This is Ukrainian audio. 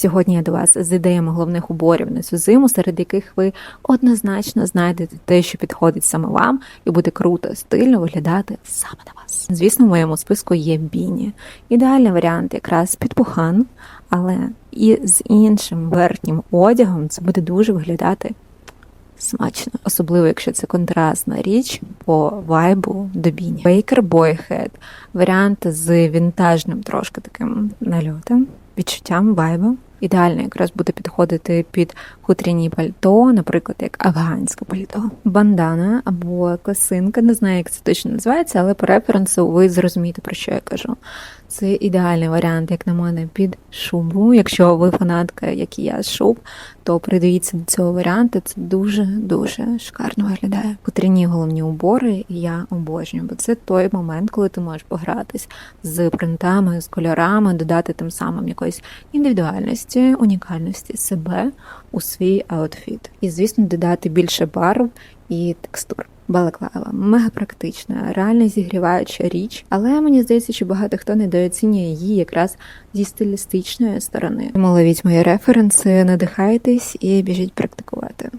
Сьогодні я до вас з ідеями головних уборів на цю зиму, серед яких ви однозначно знайдете те, що підходить саме вам, і буде круто, стильно виглядати саме на вас. Звісно, в моєму списку є біні. Ідеальний варіант якраз під пухан, але і з іншим верхнім одягом це буде дуже виглядати смачно, особливо якщо це контрастна річ по вайбу до біні. Baker Boyhead – варіант з вінтажним трошки таким нальотом, відчуттям вайбу. Ідеально якраз буде підходити під хутряні пальто, наприклад, як афганське пальто. Бандана або косинка, не знаю, як це точно називається, але по референсу ви зрозумієте, про що я кажу. Це ідеальний варіант, як на мене, під шубу. Якщо ви фанатка, як і я, шуб, то придивіться до цього варіанту. Це дуже-дуже шикарно виглядає. Хутряні головні убори я обожнюю, бо це той момент, коли ти можеш погратись з принтами, з кольорами, додати тим самим якоїсь індивідуальності, унікальності себе у свій аутфіт. І, звісно, додати більше барв і текстур. Балаклава мега практична, реально зігріваюча річ, але мені здається, що багато хто недооцінює її якраз зі стилістичної сторони. Тому ловіть мої референси, надихайтесь і біжіть практикувати.